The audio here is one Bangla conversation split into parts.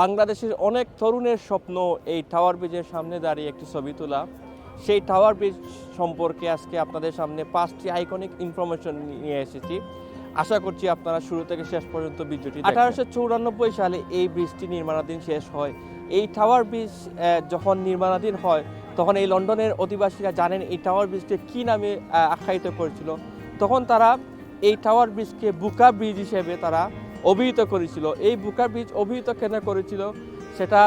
বাংলাদেশের অনেক তরুণের স্বপ্ন এই টাওয়ার ব্রিজের সামনে দাঁড়িয়ে একটি ছবি তোলা। সেই টাওয়ার ব্রিজ সম্পর্কে আজকে আপনাদের সামনে পাঁচটি আইকনিক ইনফরমেশন নিয়ে এসেছি। আশা করছি আপনারা শুরু থেকে শেষ পর্যন্ত ভিডিওটি আঠারোশো চৌরানব্বই সালে এই ব্রিজটি নির্মাণাধীন শেষ হয়। এই টাওয়ার ব্রিজ যখন নির্মাণাধীন হয়, তখন এই লন্ডনের অধিবাসীরা জানেন এই টাওয়ার ব্রিজটি কী নামে আখ্যায়িত করেছিল। তখন তারা এই টাওয়ার ব্রিজকে বুকা ব্রিজ হিসেবে তারা অভিহিত করেছিল। এই বুকা ব্রিজ অভিহিত কেন করেছিল? সেটা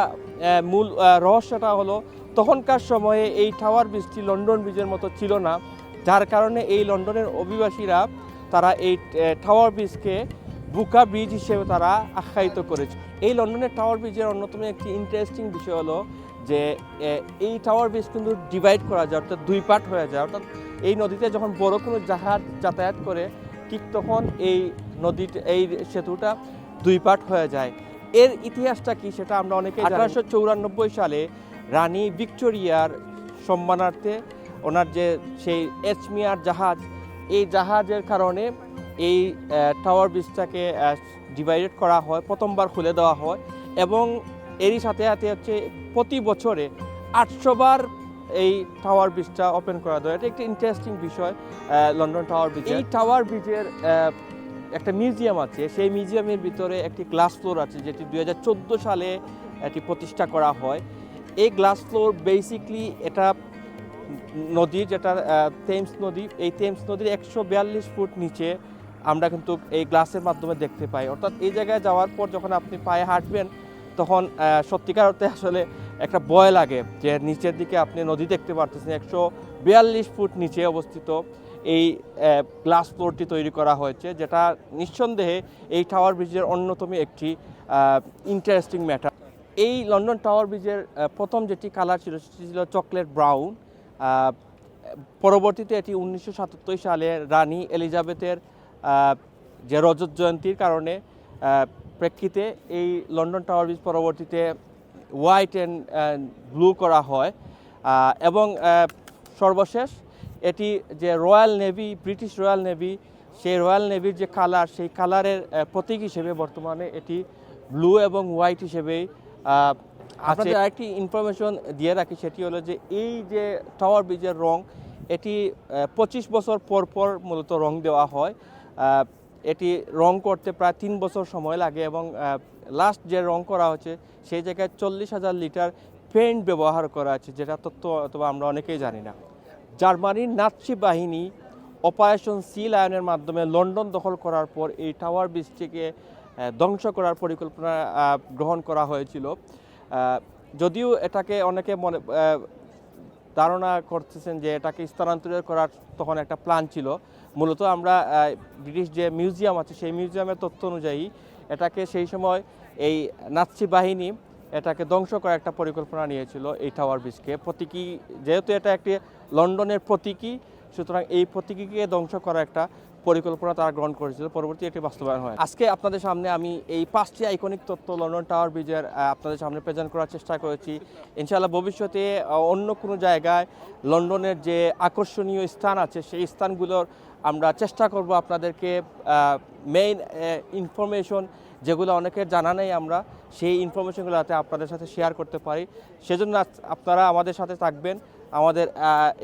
মূল রহস্যটা হলো, তখনকার সময়ে এই টাওয়ার ব্রিজটি লন্ডন ব্রিজের মতো ছিল না। যার কারণে এই লন্ডনের অভিবাসীরা তারা এই টাওয়ার ব্রিজকে বুকা ব্রিজ হিসেবে তারা আখ্যায়িত করেছে। এই লন্ডনের টাওয়ার ব্রিজের অন্যতম একটি ইন্টারেস্টিং বিষয় হলো যে এই টাওয়ার ব্রিজ কিন্তু ডিভাইড করা যায়, অর্থাৎ দুই পার্ট হয়ে যায়। অর্থাৎ এই নদীতে যখন বড় কোনো জাহাজ যাতায়াত করে ঠিক তখন এই নদী এই সেতুটা দুই পার্ট হয়ে যায়। এর ইতিহাসটা কি সেটা আমরা অনেকে আঠারোশো চৌরানব্বই সালে রানী ভিক্টোরিয়ার সম্মানার্থে ওনার যে সেই এচমিয়ার জাহাজ, এই জাহাজের কারণে এই টাওয়ার ব্রিজটাকে ডিভাইডেড করা হয়, প্রথমবার খুলে দেওয়া হয় এবং এরই সাথে সাথে হচ্ছে প্রতি বছরে আটশো বার এই টাওয়ার ব্রিজটা ওপেন করা দেয় এটা একটি ইন্টারেস্টিং বিষয় লন্ডন টাওয়ার ব্রিজ এই টাওয়ার ব্রিজের একটা মিউজিয়াম আছে। সেই মিউজিয়ামের ভিতরে একটি গ্লাস ফ্লোর আছে, যেটি দুই সালে এটি প্রতিষ্ঠা করা হয়। এই গ্লাস ফ্লোর বেসিকলি এটা নদী যেটা থেমস নদী, এই থেমস নদীর একশো বিয়াল্লিশ ফুট নিচে আমরা কিন্তু এই গ্লাসের মাধ্যমে দেখতে পাই। অর্থাৎ এই জায়গায় যাওয়ার পর যখন আপনি পায়ে হাঁটবেন, তখন সত্যিকার অর্থে আসলে একটা ভয় লাগে যে নিচের দিকে আপনি নদী দেখতে পারতেছেন, একশো বিয়াল্লিশ ফুট নিচে অবস্থিত এই গ্লাস ফ্লোরটি তৈরি করা হয়েছে, যেটা নিঃসন্দেহে এই টাওয়ার ব্রিজের অন্যতম একটি ইন্টারেস্টিং ম্যাটার এই লন্ডন টাওয়ার ব্রিজের প্রথম যেটি কালার ছিল, সেটি ছিল চকলেট ব্রাউন পরবর্তীতে এটি উনিশশো সাতাত্তর সালে রানী এলিজাবেথের যে রজত জয়ন্তীর কারণে প্রেক্ষিতে এই লন্ডন টাওয়ার ব্রিজ পরবর্তীতে হোয়াইট অ্যান্ড ব্লু করা হয়। এবং সর্বশেষ এটি যে royal navy, British royal navy, royal royal নেভির যে কালার, সেই কালারের প্রতীক হিসেবে বর্তমানে এটি ব্লু এবং হোয়াইট হিসেবেই আপনাদের আরেকটি ইনফরমেশন দিয়ে রাখি, সেটি হলো যে এই যে টাওয়ার ব্রিজের রং, এটি পঁচিশ বছর পর পর মূলত রং দেওয়া হয়। এটি রং করতে প্রায় তিন বছর সময় লাগে এবং লাস্ট যে রং করা হচ্ছে, সেই জায়গায় চল্লিশ হাজার লিটার পেন্ট ব্যবহার করা আছে, যেটা তথ্য অথবা আমরা অনেকেই জানি না। জার্মানির নাৎসি বাহিনী অপারেশন সি লায়নের মাধ্যমে লন্ডন দখল করার পর এই টাওয়ার ব্রিজটিকে ধ্বংস করার পরিকল্পনা গ্রহণ করা হয়েছিল। যদিও এটাকে অনেকে মনে ধারণা করতেছেন যে এটাকে স্থানান্তরিত করার তখন একটা প্ল্যান ছিল মূলত আমরা ব্রিটিশ যে মিউজিয়াম আছে, সেই মিউজিয়ামের তথ্য অনুযায়ী এটাকে সেই সময় এই নাৎসি বাহিনী এটাকে ধ্বংস করার একটা পরিকল্পনা নিয়েছিল এই টাওয়ার ব্রিজকে প্রতীকী, যেহেতু এটা একটি লন্ডনের প্রতীকী, সুতরাং এই প্রতীকীকে ধ্বংস করার একটা পরিকল্পনা তারা গ্রহণ করেছিল, পরবর্তী এটি বাস্তবায়ন হয়। আজকে আপনাদের সামনে আমি এই পাঁচটি আইকনিক তথ্য লন্ডন টাওয়ার ব্রিজের আপনাদের সামনে প্রেজেন্ট করার চেষ্টা করেছি। ইনশাআল্লাহ ভবিষ্যতে অন্য কোনো জায়গায় লন্ডনের যে আকর্ষণীয় স্থান আছে, সেই স্থানগুলোর আমরা চেষ্টা করব আপনাদেরকে মেইন ইনফরমেশন যেগুলো অনেকের জানা নেই আমরা, সেই ইনফরমেশনগুলো যাতে আপনাদের সাথে শেয়ার করতে পারি। সেজন্য আপনারা আমাদের সাথে থাকবেন। আমাদের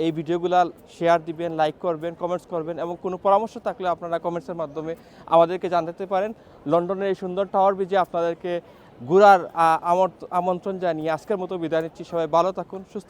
এই ভিডিওগুলো শেয়ার দিবেন লাইক করবেন কমেন্টস করবেন এবং কোনো পরামর্শ থাকলে আপনারা কমেন্টসের মাধ্যমে আমাদেরকে জানতে পারেন। লন্ডনের এই সুন্দর টাওয়ার ব্রিজে আপনাদেরকে ঘুরার আমন্ত্রণ জানিয়ে আজকের মতো বিদায় নিচ্ছি। সবাই ভালো থাকুন, সুস্থ